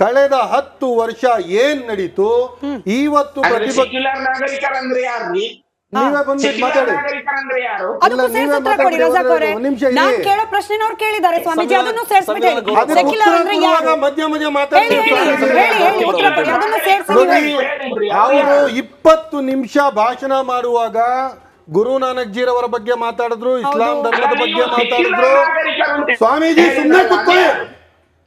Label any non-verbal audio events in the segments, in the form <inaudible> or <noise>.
ಕಳೆದ ಹತ್ತು ವರ್ಷ ಏನ್ ನಡೀತು? ಇವತ್ತು ಅಂದ್ರೆ ಪ್ರತಿಪಕ್ಷ ಸೆಕ್ಯುಲರ್ ನಾಗರಿಕರಂದ್ರೆ ಯಾರ್ರಿ ನೀವೇ ಮಾತಾಡಿ. ಮಾತಾಡಿ, ಅವರೇ ಕೇಳೋ ಕೇಳಿದ್ದಾರೆ ಸ್ವಾಮೀಜಿ. ಅದನ್ನು ಮಧ್ಯ ಮಧ್ಯ ಇಪ್ಪತ್ತು ನಿಮಿಷ ಭಾಷಣ ಮಾಡುವಾಗ ಗುರು ನಾನಕ್ ಜೀರವರ ಬಗ್ಗೆ ಮಾತಾಡಿದ್ರು ಇಸ್ಲಾಂ ಧರ್ಮದ ಬಗ್ಗೆ ಮಾತಾಡಿದ್ರು. ಸ್ವಾಮೀಜಿ ಸುಮ್ಮನೆ ಕೂತ್ಕೊಳ್ಳಿ.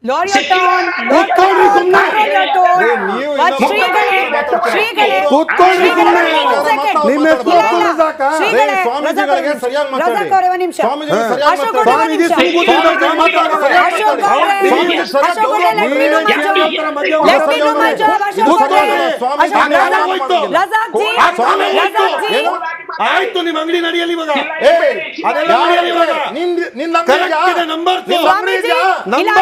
Lord your tone, Lord your ಕೂತ್ಕೊಳ್ಳಿ tone, ಸುಮ್ನೆ. control your tone. ಏ, ನೀವು ಮತ್ತ್ ಇನ್ನೊಬ್ಬ ಶ್ರೀಗಳೇ, ಮಾತಾಡ್ತಾರೆ. ಶ್ರೀಗಳೇ, ಕೂತ್ಕೊಳ್ಳಿ ಶ್ರೀಗಳೇ, ಸುಮ್ನೆ. ಒಂದು second. ನಿಮ್ಮ ಹೆಸರು ಇಲ್ಲ, ಇಲ್ಲ. ಕೂತ್ಕೊಳ್ಳಿ ಸಾಕಾ? ಶ್ರೀಗಳೇ, ರೇ, ಸ್ವಾಮೀಜಿಗಳಿಗೆ ಸರಿಯಾಗಿ ರಜಾಕ್ ಮಾತಾಡಿ. ಅವರೇ ಒಂದು ನಿಮಿಷ ಸ್ವಾಮೀಜಿಗಳಿಗೆ ಸರಿಯಾಗಿ ಅಶೋಕ್ ಮಾತಾಡಿ. ಅವರೇ ಒಂದು ಸ್ವಾಮೀಜಿ ನಿಮಿಷ. ಸುಮ್ನೆ ಕೂತ್ಕೊಂಡು ಮಾತಾಡಿ, ಸರಿಯಾಗಿ ಅಶೋಕ್ ಮಾತಾಡಿ. ಅವರೇ, ಸ್ವಾಮೀಜಿ ಸರಿಯಾಗಿ ಅಶೋಕ್ ಅವರೇ, let me do my ನೀವು job. ಹೇಳ್ತೀರ ಮಧ್ಯ Let me do my job, Ashok ಕೂತ್ಕೊಳ್ಳಿ. ಅವರೇ. ಸ್ವಾಮೀಜಿ ಆಯ್ತು. ನಿಮ್ಮ ಅಂಗಡಿ ನಡೆಯಲಿ ಇವಾಗ. ಅದೆಲ್ಲ ಯಾರು ನಡೆಯಲಿ ಇವಾಗ. ನಿನ್ ಅಶೋಕ ಅಂಗಡಿ Correct Ashoka Ashoka number number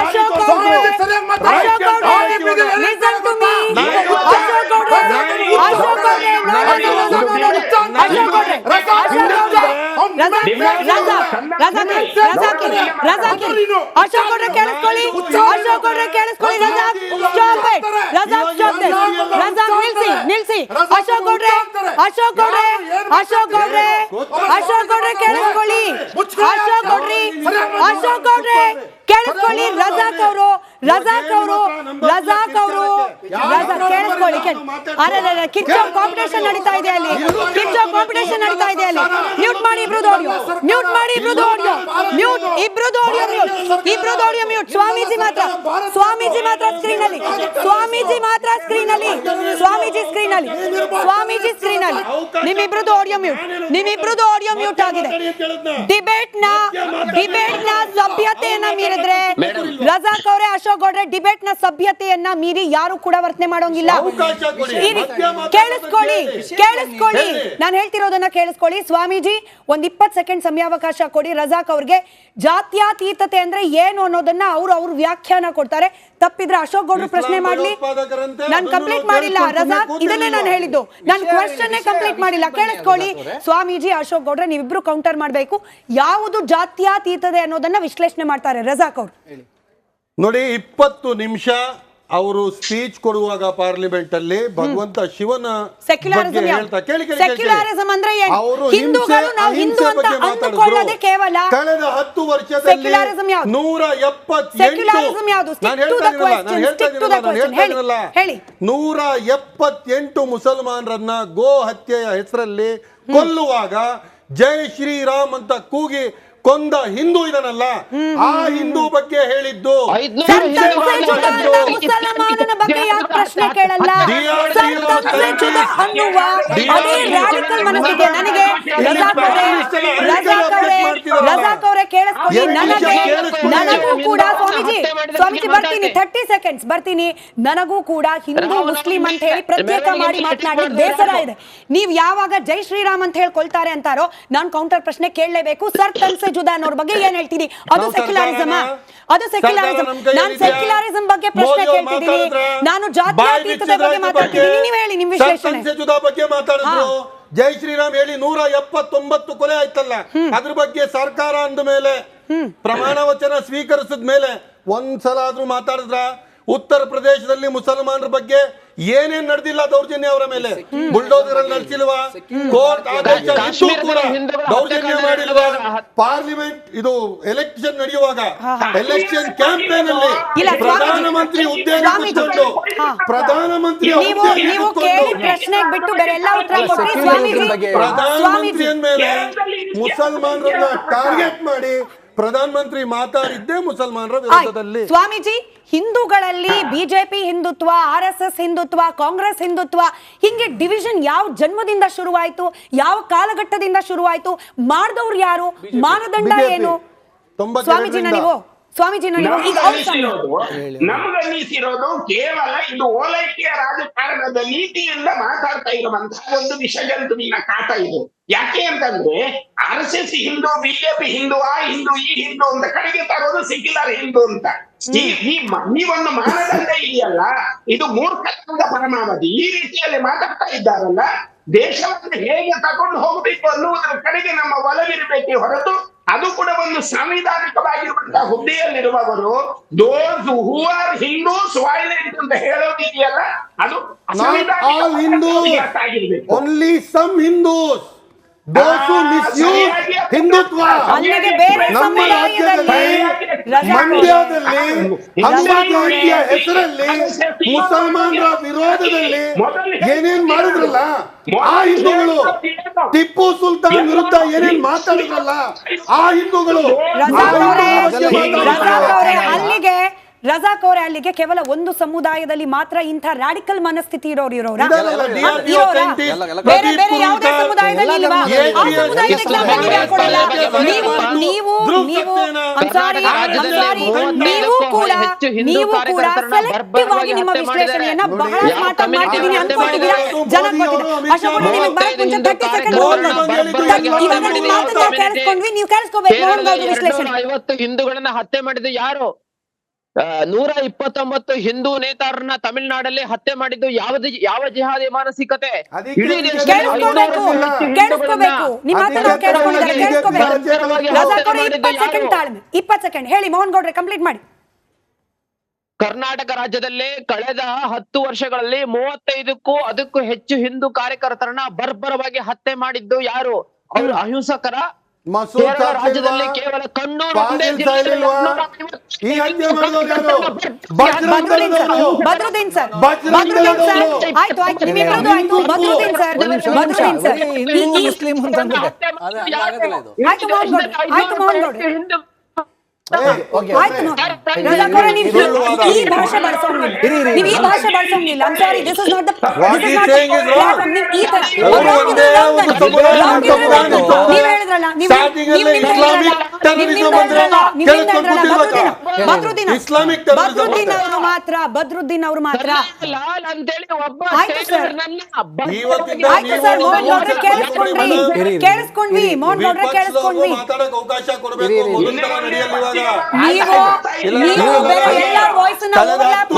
Ashok ನಿನ್ನ? ಅಶೋಕ್ ರಜಾಕ್, ರಜಾಕ್, ರಜಾಕ್, ರಜಾಕ್, ರಜಾಕ್, ಅಶೋಕ್ ಅವ್ರೆ ಕೇಳಿಸ್ಕೊಳ್ಳಿ ಅಶೋಕ್ ಅವ್ರೆ ಕೇಳಿಸ್ಕೊಳ್ಳಿ Razak stop it Razak stop this Razak ನಿಲ್ಸಿ ನಿಲ್ಸಿ ಅಶೋಕ್ ಅವ್ರೆ ಅಶೋಕ್ ಅವ್ರೆ ಅಶೋಕ್ ಅವ್ರೆ ಅಶೋಕ್ ಅವ್ರೆ ಕೇಳಿಸ್ಕೊಳ್ಳಿ ಅಶೋಕ್ ಅವ್ರಿ ಅಶೋಕ್ ಅವ್ರೆ ಕೇಳಿಸ್ಕೊಳ್ಳಿ ರಜಾಕ್ ಅವರು ರಜಾಕ್ ಅವರು ರಜಾಕ್ ಅವರು ಕೇಳಿಸ್ಕೊಳ್ಳಿ ಕೇಳಿ ಅರೆ ಕಿಚ್ಚೋ ಕಾಂಪಿಟೇಷನ್ ನಡೀತಾ ಇದೆ ಅಲ್ಲಿ. ಕಿಚ್ಚೋ ಕಾಂಪಿಟೇಷನ್ ನಡೀತಾ ಇದೆ ಅಲ್ಲಿ. ಮ್ಯೂಟ್ ಮಾಡಿ ಇಬ್ರದ್ದು ಆಡಿಯೋ ಮ್ಯೂಟ್ ಮಾಡಿ ಇಬ್ರದ್ದು ಆಡಿಯೋ ಮ್ಯೂಟ್ ಇಬ್ರದ್ದು ಆಡಿಯೋ ಮ್ಯೂಟ್ ಇಬ್ರದ್ದು ಆಡಿಯೋ ಮ್ಯೂಟ್ ಸ್ವಾಮೀಜಿ ಮಾತ್ರ. ಸ್ವಾಮೀಜಿ ಮಾತ್ರ ಸ್ಕ್ರೀನ್ ಅಲ್ಲಿ. ಸ್ವಾಮೀಜಿ ಮಾತ್ರ ಸ್ಕ್ರೀನ್ ಅಲ್ಲಿ. ಸ್ವಾಮೀಜಿ ಸ್ಕ್ರೀನ್ ಅಲ್ಲಿ. ಸ್ವಾಮೀಜಿ ಸ್ಕ್ರೀನ್ ಅಲ್ಲಿ. ನಿಮ್ಮಿಬ್ರದ್ದು ಆಡಿಯೋ ಮ್ಯೂಟ್ ನಿಮ್ಮಿಬ್ರದ್ದು ಆಡಿಯೋ ಮ್ಯೂಟ್ ಆಗಿದೆ. ಡಿಬೇಟ್ನ ಡಿಬೇಟ್ನ ಸಭ್ಯತೆಯನ್ನ ಮೀರಿದ್ರೆ ರಜಾಕ್ ಅವರೇ ಅಶೋಕ್ ಗೌಡ್ರೆ ಡಿಬೇಟ್ನ ಸಭ್ಯತೆಯನ್ನ ಮೀರಿ ಯಾರು ಕೂಡ ವರ್ತನೆ ಮಾಡೋಂಗಿಲ್ಲ. ಕೇಳಿಸ್ಕೊಳ್ಳಿ ಕೇಳಿಸ್ಕೊಳ್ಳಿ. ನಾನು ಹೇಳ್ತಿರೋದನ್ನ ಕೇಳಿಸ್ಕೊಳ್ಳಿ. ಸ್ವಾಮೀಜಿ ಒಂದ್ ಇಪ್ಪತ್ ಸೆಕೆಂಡ್ ಸಮಯಾವಕಾಶ ಕೊಡಿ. ರಜಾಕ್ ಅವ್ರಿಗೆ ಜಾತ್ಯಾತೀತತೆ ಅಂದ್ರೆ ಏನು ಅನ್ನೋದನ್ನ ಅವ್ರು ಅವ್ರ ವ್ಯಾಖ್ಯಾನ ಕೊಡ್ತಾರೆ. ತಪ್ಪಿದ್ರೆ ಅಶೋಕ್ ಗೌಡ್ರು ಪ್ರಶ್ನೆ ಮಾಡ್ಲಿ. ನಾನು ಕಂಪ್ಲೀಟ್ ಮಾಡಿಲ್ಲ. ರಜಾಕ್ ಇದನ್ನೇ ನಾನು ಹೇಳಿದ್ದು. ನಾನು ಕ್ವಶನ್ ಕಂಪ್ಲೀಟ್ ಮಾಡಿಲ್ಲ. ಕೇಳಿಸ್ಕೊಳ್ಳಿ. ಸ್ವಾಮೀಜಿ ಅಶೋಕ್ ಗೌಡ್ರೆ ನೀವಿಬ್ರು ಕೌಂಟರ್ ಮಾಡಬೇಕು. ಯಾವುದು ಜಾತ್ಯಾತೀತದೆ ಅನ್ನೋದನ್ನ ವಿಶ್ಲೇಷಣೆ ಮಾಡ್ತಾರೆ ರಜಾಕ್ ಅವ್ರು. ನೋಡಿ ಇಪ್ಪತ್ತು ನಿಮಿಷ ಅವರು ಸ್ಪೀಚ್ ಕೊಡುವಾಗ ಪಾರ್ಲಿಮೆಂಟ್ ಅಲ್ಲಿ ಭಗವಂತ ಶಿವನ. ಕಳೆದ ಹತ್ತು ವರ್ಷದಲ್ಲಿ? ನೂರ ಎಪ್ಪತ್ತೆಂಟು. ನೂರ ಎಪ್ಪತ್ತೆಂಟು ಮುಸಲ್ಮಾನರನ್ನ ಗೋ ಹತ್ಯೆಯ ಹೆಸರಲ್ಲಿ ಕೊಲ್ಲುವಾಗ ಜೈ ಶ್ರೀರಾಮ್ ಅಂತ ಕೂಗಿ ಕೊಂದ ಹಿಂದೂ ಇದನಲ್ಲ ಆ ಹಿಂದೂ ಬಗ್ಗೆ ಹೇಳಿದ್ದು ಮುಸಲ್ಮಾನನ ಬಗ್ಗೆ ಯಾಕೆ ಪ್ರಶ್ನೆ ಕೇಳಲ್ಲ? DRDO ಸಂತಸೆಜುದ ಅನ್ನುವ ಅದೇ ರಾಡಿಕಲ್ ಮನಸ್ಸಿದೆ ನನಗೆ ರಜಾಕ್ ಅವರೇ ರಜಾಕ್ ಅವರೇ ರಜಾಕ್ ಅವರೇ ಕೇಳಿಸ್ಕೊಳ್ಳಿ ನನಗೆ ನನಗೂ. ಕೂಡ ಸ್ವಾಮೀಜಿ ಬರ್ತೀನಿ ಥರ್ಟಿ ಸೆಕೆಂಡ್ಸ್ ಬರ್ತೀನಿ. ನನಗೂ ಕೂಡ ಹಿಂದೂ ಮುಸ್ಲಿಂ ಅಂತ ಹೇಳಿ ಪ್ರತ್ಯೇಕ ಮಾಡಿ ಮಾತನಾಡಿ ಬೇಸರ ಇದೆ. ನೀವ್ ಯಾವಾಗ ಜೈ ಶ್ರೀರಾಮ್ ಅಂತ ಹೇಳ್ಕೊಳ್ತಾರೆ ಅಂತಾರೋ ನಾನು ಕೌಂಟರ್ ಪ್ರಶ್ನೆ ಕೇಳಲೇಬೇಕು. ಸರ್ ತನ್ಸೆ ಜುದಾನ್ ಅವ್ರ ಬಗ್ಗೆ ಏನ್ ಹೇಳ್ತೀನಿ ಅದು ಸೆಕ್ಯುಲಾರಿಸಮ್ ಅದು ನಮ್ ನಾನು ಇದೆಯಾ? ಬಗ್ಗೆ ಪ್ರಶ್ನೆ ಕೇಳ್ತಿದ್ದೀನಿ. ನಾನು ಜಾತಿ ಜಾತ್ಯತೀತತೆ ಬಿಚ್ಚಿದ್ರ ಬಗ್ಗೆ ಮಾತಾಡ್ತಿದ್ದೀನಿ. ನೀವು ಹೇಳಿ ನಿಮ್ ವಿಶ್ಲೇಷಣೆ. ಬಗ್ಗೆ ಮಾತಾಡಿದ್ರು. ಜೈ ಶ್ರೀರಾಮ್ ಹೇಳಿ ನೂರ ಎಪ್ಪತ್ತೊಂಬತ್ತು ಕೊಲೆ ಆಯ್ತಲ್ಲ. ಅದ್ರ ಬಗ್ಗೆ ಸರ್ಕಾರ ಅಂದ ಮೇಲೆ ಪ್ರಮಾಣ ವಚನ ಸ್ವೀಕರಿಸಿದ ಮೇಲೆ ಒಂದ್ಸಲ ಆದ್ರೂ ಮಾತಾಡಿದ್ರ ಉತ್ತರ ಪ್ರದೇಶದಲ್ಲಿ ಮುಸಲ್ಮಾನರ ಬಗ್ಗೆ ಏನೇನ್ ನಡೆದಿಲ್ಲ ದೌರ್ಜನ್ಯ ಅವರ ಮೇಲೆ? ಬುಲ್ಡೋಸರ್ ಅಲ್ಲಿ ನಡೆಸಿಲ್ವಾ? ಕೋರ್ಟ್ ಆದೇಶ ಕೂಡ ದೌರ್ಜನ್ಯ ಮಾಡಿಲ್ವಾ? ಪಾರ್ಲಿಮೆಂಟ್ ಇದು ಎಲೆಕ್ಷನ್ ನಡೆಯುವಾಗ ಎಲೆಕ್ಷನ್ ಕ್ಯಾಂಪೇನ್ ಅಲ್ಲಿ. ಪ್ರಧಾನಮಂತ್ರಿ ಉದ್ಯೋಗ. ಕೂತ್ಕೊಂಡು. ಪ್ರಧಾನಮಂತ್ರಿ ನೀವು ಹುದ್ದೆಗೆ ಕೇಳಿ ಪ್ರಶ್ನೆಗೆ ಬಿಟ್ಟು ಬೇರೆ ಎಲ್ಲ ಉತ್ತರ ಕೊಟ್ರಿ Secularism ಪ್ರಧಾನಮಂತ್ರಿ ಅಂದ್ಮೇಲೆ ಮುಸಲ್ಮಾನರನ್ನ ಟಾರ್ಗೆಟ್ ಮಾಡಿ ಪ್ರಧಾನಮಂತ್ರಿ ಮಾತಾಡಿದ್ದೇ ಮುಸಲ್ಮಾನರ. ವಿರೋಧದಲ್ಲಿ. Swamiji ಹಿಂದೂಗಳಲ್ಲಿ <coughs> BJP Hindutva R S S Hindutva Congress Hindutva ಹಿಂಗೆ ಡಿವಿಷನ್ ಯಾವ ಜನ್ಮದಿಂದ ಶುರುವಾಯಿತು ಯಾವ ಕಾಲಘಟ್ಟದಿಂದ ಶುರುವಾಯಿತು ಮಾಡಿದವ್ರು ಯಾರು? ಮಾನದಂಡ ಏನು? ಸ್ವಾಮೀಜಿ ಸ್ವಾಮೀಜಿನ ನೀವು ಸ್ವಾಮೀಜಿನ ನಮಗನ್ನಿಸಿರೋದು ಕೇವಲ ಇದು ಓಲೈಕೆಯ ರಾಜಕಾರಣದ ನೀತಿಯಿಂದ ಮಾತಾಡ್ತಾ ಇರುವಂತಹ ಒಂದು ವಿಷಜಂತುವಿನ ಕಾಟ ಇದು. ಯಾಕೆ ಅಂತಂದ್ರೆ R S S Hindu BJP Hindu ಆ ಹಿಂದೂ ಈ ಹಿಂದೂ ಅಂತ ಕಡೆಗೆ ತರೋದು ಸೆಕ್ಯುಲರ್ ಹಿಂದೂ ಅಂತ. ಈ ಒಂದು ಮಾನದಂಡ ಇದೆಯಲ್ಲ ಇದು ಮೂರ್ಖತ್ವದ ಪರಮಾವಧಿ. ಈ ರೀತಿಯಲ್ಲಿ ಮಾತಾಡ್ತಾ ಇದ್ದಾರಲ್ಲ ದೇಶವನ್ನು ಹೇಗೆ ತಗೊಂಡು ಹೋಗಬೇಕು ಅನ್ನುವುದರ ಕಡೆಗೆ ನಮ್ಮ ಒಲವಿರಬೇಕೆ ಹೊರತು ಅದು ಕೂಡ ಒಂದು ಸಾಂವಿಧಾನಿಕವಾಗಿರುವಂತಹ ಹುದ್ದೆಯಲ್ಲಿರುವವರು those who are Hindus violent ಅಂತ ಹೇಳೋದಿದೆಯಲ್ಲ ಅದು ಸಂವಿಧಾನ all Hindus only some Hindus those misuse Hindutva ನಮ್ಮ ರಾಜ್ಯದಲ್ಲಿ ಮಂಡ್ಯದಲ್ಲಿ ಹನುಮಾನ್ ಜಯಂತಿಯ ಹೆಸರಲ್ಲಿ ಮುಸಲ್ಮಾನರ ವಿರೋಧದಲ್ಲಿ ಏನೇನ್ ಮಾಡಿದ್ರಲ್ಲ ಆ ಹಿಂದೂಗಳು ಟಿಪ್ಪು ಸುಲ್ತಾನ್ ವಿರುದ್ಧ ಏನೇನ್ ಮಾತಾಡಿದ್ರಲ್ಲ ಆ ಹಿಂದೂಗಳು. ಅಲ್ಲಿಗೆ ರಜಾಕ್ ಅವರೇ ಅಲ್ಲಿಗೆ ಕೇವಲ ಒಂದು ಸಮುದಾಯದಲ್ಲಿ ಮಾತ್ರ ಇಂಥ ರಾಡಿಕಲ್ ಮನಸ್ಥಿತಿ ಇರೋರು ಇರೋರಾ? ಬೇರೆ ಬೇರೆ ಯಾವುದೇ ಸಮುದಾಯದಲ್ಲಿ ಇಲ್ವಾ? ಆ ATS, ಸಮುದಾಯದ example ನೀವು ಯಾಕ್ ಕೊಡಲ್ಲ? ಇಸ್ಲಾಮಿಕ್ ನೀವು ನೀವು ಧ್ರುವ್ ನೀವು Saxena, I'm sorry, I'm sorry. ನೀವು ಕೂಡ ಹೆಚ್ಚು ಹಿಂದೂ ನೀವು ಕೂಡ ಸೆಲೆಕ್ಟಿವ್ ಆಗಿ ನಿಮ್ಮ ಬರ್ಬರವಾಗಿ ಹತ್ಯೆ ವಿಶ್ಲೇಷಣೆಯನ್ನ. ಬಹಳ ಯಾವ ಸ್ಮಾರ್ಟ್ ಆಗಿ ಮಾಡ್ತಿದ್ದೀನಿ. ಅನ್ಕೊಂಡಿದ್ದೀರಾ ಜನ ಮಾಡಿದ್ದಾರೆ? ಗೊತ್ತಿದೆ. ಅಶೋಕ್ ಅವ್ರೆ, ನಿಮಗೆ ಬರಕ್ ಮುಂಚೆ ತರ್ಟಿ ಸೆಕೆಂಡ್ ಮೋದಿ ಇವಾಗ ನಿಮ್ಮ ಮಾತನ್ನ ನಾವು ಕೇಳಿಸ್ಕೊಂಡ್ವಿ ನೀವು ಕೇಳಿಸ್ಕೋಬೇಕು. ಮೋಹನ್ ವಿಶ್ಲೇಷಣೆ. ಐವತ್ತು ಹಿಂದೂಗಳನ್ನ ಹತ್ಯೆ ಮಾಡಿದ ಯಾರು? ನೂರ ಇಪ್ಪತ್ತೊಂಬತ್ತು ಹಿಂದೂ ನೇತಾರನ್ನ ತಮಿಳುನಾಡಲ್ಲಿ ಹತ್ಯೆ ಮಾಡಿದ್ದು ಯಾವ ಯಾವ ಜಿಹಾದಿ ಮಾನಸಿಕತೆ? ಹೇಳಿ ಮೋಹನ್ ಗೌಡ್ರೆ ಕಂಪ್ಲೀಟ್ ಮಾಡಿ. ಕರ್ನಾಟಕ ರಾಜ್ಯದಲ್ಲಿ ಕಳೆದ ಹತ್ತು ವರ್ಷಗಳಲ್ಲಿ ಮೂವತ್ತೈದಕ್ಕೂ ಅದಕ್ಕೂ ಹೆಚ್ಚು ಹಿಂದೂ ಕಾರ್ಯಕರ್ತರನ್ನ ಬರ್ಬರವಾಗಿ ಹತ್ಯೆ ಮಾಡಿದ್ದು ಯಾರು? ಅವರು ಅಹಿಂಸಕರ ಮಸೂದ್ ಕೇರಳ ಸಾಕ್ಸಿಲ್ವಾ? ರಾಜ್ಯದಲ್ಲಿ ಕೇವಲ ಕಣ್ಣೂರು ಪಾಟೀಲ್ ಒಂದೇ ಜಿಲ್ಲೆಯಲ್ಲಿ ಸಾಯ್ಲಿಲ್ವಾ? ಮುನ್ನೂರ ಈ ಹತ್ಯೆ ಮಾಡಿದವ್ರು ಯಾರು? ಬಜರಂಗ ಬಜರಂಗ ಬದ್ರುದ್ದೀನ್ ಸರ್ ದಳದವರು. ಬದ್ರುದ್ದೀನ್ ಸರ್ ಬಜರಂಗ ಬದ್ರುದ್ದೀನ್ ಸರ್ ದಳದವರು. ಆಯ್ತು ಆಯ್ತು ನಿಮ್ಮಿಬ್ಬರದು ಆಯ್ತು ಬದ್ರುದ್ದೀನ್ ಸರ್ ಬದ್ರುದ್ದೀನ್ ಸರ್ ಈ- ಈ- ಮುಸ್ಲಿಂ ಅಂತಂದ್ರೆ ಆಯ್ತು ಮೋಹನ್ ಗೌಡ್ರೆ ಆಯ್ತು ಮೋಹನ್ ಗೌಡ್ರೆ ಹಿಂದೂ ಓಕೆ ಆಯ್ತು ನೋಡಿ. ರಜಾಕ್ ಅವರೇ, ನೀವು ಸುಳ್ಳುವಾದ. ಈ ಭಾಷೆ ಬಳಸೋಂಗಿಲ್ಲ ಇರಿ, ಇರಿ. ನೀವು ಈ ಭಾಷೆ ಬಳಸೋಂಗಿಲ್ಲ I'm sorry this is not the What he saying is wrong. ಈ Nie, nie, nie, ಅಂದ್ರೆ ಕೂತಿರ್ಬೇಕಾ? ಬದ್ರುದ್ದೀನ, ಇಸ್ಲಾಮಿಕ್ ಬದ್ರುದ್ದೀನ್ ಅವರು. ಮಾತ್ರ ಬದ್ರುದ್ದೀನ್ ಅವರು ಮಾತ್ರ. ಲಾಲ್ ಅಂತೇಳಿ ಒಬ್ಬ ಆಯ್ತು ಸರ್. ಮೋಹನ್ ಗೌಡ್ರೆ ಕೇಳಿಸ್ಕೊಂಡ್ವಿ ಮೋಹನ್ ಗೌಡ್ರೆ ಕೇಳಿಸ್ಕೊಂಡ್ವಿ. ಮಾತಾಡಕ್ ಅವಕಾಶ ಕೊಡಬೇಕು. ಮೊದಲ ನೀವು ನೀವು ಬೇರೆ ಇಲ್ಲ. ಎಲ್ಲಾ ವಾಯ್ಸ್ ಓವರ್ಲ್ಯಾಪ್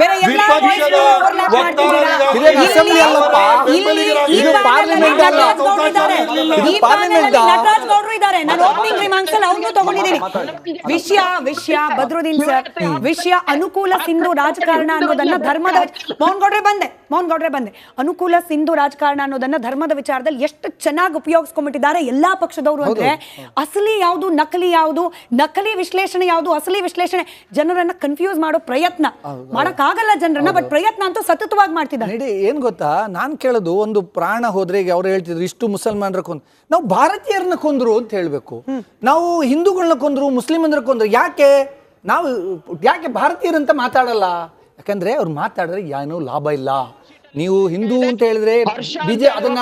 ಬೇರೆ ಎಲ್ಲಾ ವಾಯ್ಸ್ ಓವರ್ಲ್ಯಾಪ್ ವಕ್ತಾರರಾದ ಅಸೆಂಬ್ಲಿ ಅಲ್ಲಪ್ಪ? ಇಲ್ಲಿ ಈ ಇದು ಪಾರ್ಲಿಮೆಂಟ್ ಅಲ್ಲ. ಇದು ಈ ಪಾರ್ಲಿಮೆಂಟ್ ಪಾರ್ಲಿಮೆಂಟ್ ನಟರಾಜ್ ಗೌಡ್ರು ಇದ್ದಾರೆ. ನಾನು ಓಪನಿಂಗ್ ಅಲ್ಲಿ ಅವನು ತಗೊಂಡಿದ್ದೀನಿ. ವಿಷಯ ವಿಷಯ ಬದ್ರುದ್ದೀನ್ ಸರ್ ವಿಷಯ ಅನುಕೂಲ ಸಿಂಧು ರಾಜಕಾರಣ ಅನ್ನೋದನ್ನ ಧರ್ಮದ ಮೌನ್ ಗೌಡ್ರೆ ಬಂದೆ ಮೌನ್ ಗೌಡ್ರೆ ಬಂದೆ. ಅನುಕೂಲ ಸಿಂಧು ರಾಜಕಾರಣ ಅನ್ನೋದನ್ನ ಧರ್ಮದ ವಿಚಾರದಲ್ಲಿ ಎಷ್ಟು ಚೆನ್ನಾಗಿ ಉಪಯೋಗಿಸ್ಕೊಂಡ್ಬಿಟ್ಟಿದ್ದಾರೆ ಎಲ್ಲಾ ಪಕ್ಷದವರು ಅಂದ್ರೆ ಅಸಲಿ ಯಾವುದು ನಕಲಿ ಯಾವುದು ನಕಲಿ ವಿಶ್ಲೇಷಣೆ ಯಾವುದು ಅಸಲಿ ವಿಶ್ಲೇಷಣೆ ಜನರನ್ನ ಕನ್ಫ್ಯೂಸ್ ಮಾಡೋ ಪ್ರಯತ್ನ. ಮಾಡಕ್ಕಾಗಲ್ಲ ಜನರನ್ನ ಬಟ್ ಪ್ರಯತ್ನ ಅಂತೂ ಸತತವಾಗಿ ಮಾಡ್ತಿದ್ದಾರೆ. ಏನ್ ಗೊತ್ತಾ? ನಾನ್ ಕೇಳೋದು ಒಂದು ಪ್ರಾಣ ಹೋದ್ರೆ ಈಗ ಅವ್ರು ಹೇಳ್ತಿದ್ರು ಇಷ್ಟು ಮುಸಲ್ಮಾನರ ಕೊಂದ್ ನಾವು ಭಾರತೀಯರನ್ನ ಕೊಂದ್ರು ಅಂತ ಹೇಳ್ಬೇಕು. ನಾವು ಹಿಂದೂಗಳನ್ನ ಕೊಂದ್ರು ಮುಸ್ಲಿಮಂದ್ರ ಕೊಂದ್ರು ಯಾಕೆ? ನಾವು ಯಾಕೆ ಭಾರತೀಯರಂತ ಮಾತಾಡಲ್ಲ? ಯಾಕಂದ್ರೆ ಅವ್ರು ಮಾತಾಡಿದ್ರೆ ಏನೂ ಲಾಭ ಇಲ್ಲ. ನೀವು ಹಿಂದೂ ಅಂತ ಹೇಳಿದ್ರೆ ಬಿಜೆ ಅದನ್ನ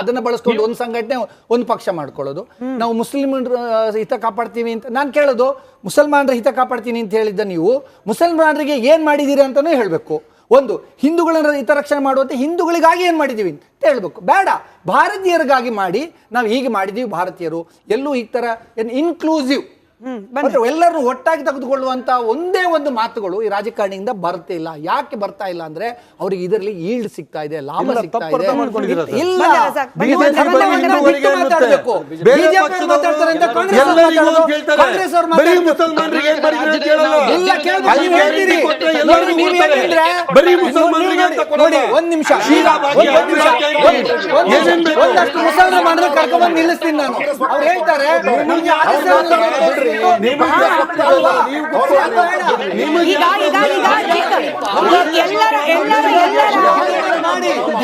ಅದನ್ನ ಬಳಸ್ಕೊಂಡು ಒಂದು ಸಂಘಟನೆ ಒಂದು ಪಕ್ಷ ಮಾಡ್ಕೊಳ್ಳೋದು. ನಾವು ಮುಸ್ಲಿಮರ ಹಿತ ಕಾಪಾಡ್ತೀವಿ ಅಂತ ನಾನು ಕೇಳೋದು ಮುಸಲ್ಮಾನರ ಹಿತ ಕಾಪಾಡ್ತೀನಿ ಅಂತ ಹೇಳಿದ್ದ ನೀವು ಮುಸಲ್ಮಾನರಿಗೆ ಏನ್ ಮಾಡಿದ್ದೀರಿ ಅಂತಾನೂ ಹೇಳ್ಬೇಕು. ಒಂದು ಹಿಂದೂಗಳನ್ನ ಹಿತರಕ್ಷಣೆ ಮಾಡುವಂತೆ ಹಿಂದೂಗಳಿಗಾಗಿ ಏನು ಮಾಡಿದ್ದೀವಿ ಅಂತ ಹೇಳಬೇಕು. ಬೇಡ. ಭಾರತೀಯರಿಗಾಗಿ ಮಾಡಿ. ನಾವು ಹೀಗೆ ಮಾಡಿದ್ದೀವಿ ಭಾರತೀಯರು ಎಲ್ಲೂ ಈ ಥರ ಇನ್ಕ್ಲೂಸಿವ್ ಅಂದ್ರೆ ಎಲ್ಲರನ್ನು ಒಟ್ಟಾಗಿ ತೆಗೆದುಕೊಳ್ಳುವಂತ ಒಂದೇ ಒಂದು ಮಾತುಗಳು ಈ ರಾಜಕಾರಣಿಯಿಂದ ಬರ್ತಾ ಇಲ್ಲ. ಯಾಕೆ ಬರ್ತಾ ಇಲ್ಲ ಅಂದ್ರೆ ಅವ್ರಿಗೆ ಇದರಲ್ಲಿ ಈಲ್ಡ್ ಸಿಗ್ತಾ ಇದೆ ಲಾಭ ಸಿಗ್ತಾ ಇದೆ. ಇಲ್ಲ. ಕಾಂಗ್ರೆಸ್. ಒಂದ್ ನಿಮಿಷ? ಒಂದಷ್ಟು ಕರ್ಕೊಂಡ್ಬಂದು ನಿಲ್ಲಿಸ್ತೀನಿ ನಾನು. ಅವ್ರು ಹೇಳ್ತಾರೆ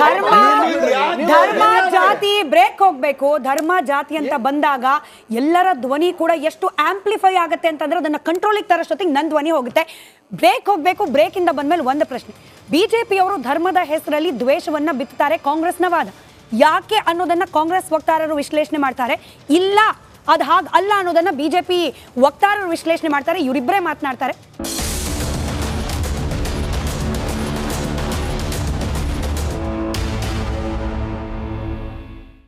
ಧರ್ಮ ಧರ್ಮ ಜಾತಿ ಬ್ರೇಕ್ ಹೋಗ್ಬೇಕು. ಧರ್ಮ ಜಾತಿ ಅಂತ ಬಂದಾಗ ಎಲ್ಲರ ಧ್ವನಿ ಕೂಡ ಎಷ್ಟು ಆಂಪ್ಲಿಫೈ ಆಗುತ್ತೆ ಅಂತಂದ್ರೆ ಅದನ್ನ ಕಂಟ್ರೋಲಿಗೆ ತರೋಷ್ಟೊತ್ತಿಗೆ ನನ್ನ ಧ್ವನಿ ಹೋಗುತ್ತೆ. ಬ್ರೇಕ್ ಹೋಗ್ಬೇಕು ಬ್ರೇಕ್ ಇಂದ ಬಂದ್ಮೇಲೆ ಒಂದು ಪ್ರಶ್ನೆ. ಬಿಜೆಪಿಯವರು ಧರ್ಮದ ಹೆಸರಲ್ಲಿ ದ್ವೇಷವನ್ನ ಬಿತ್ತಾರೆ ಕಾಂಗ್ರೆಸ್ನ ವಾದ. ಯಾಕೆ ಅನ್ನೋದನ್ನ ಕಾಂಗ್ರೆಸ್ ವಕ್ತಾರರು ವಿಶ್ಲೇಷಣೆ ಮಾಡ್ತಾರೆ? ಇಲ್ಲ ಅದು ಹಾಗೆ ಅಲ್ಲ ಅನ್ನೋದನ್ನ ಬಿಜೆಪಿ ವಕ್ತಾರರು ವಿಶ್ಲೇಷಣೆ ಮಾಡ್ತಾರೆ ಇವರಿಬ್ಬರೇ ಮಾತನಾಡ್ತಾರೆ.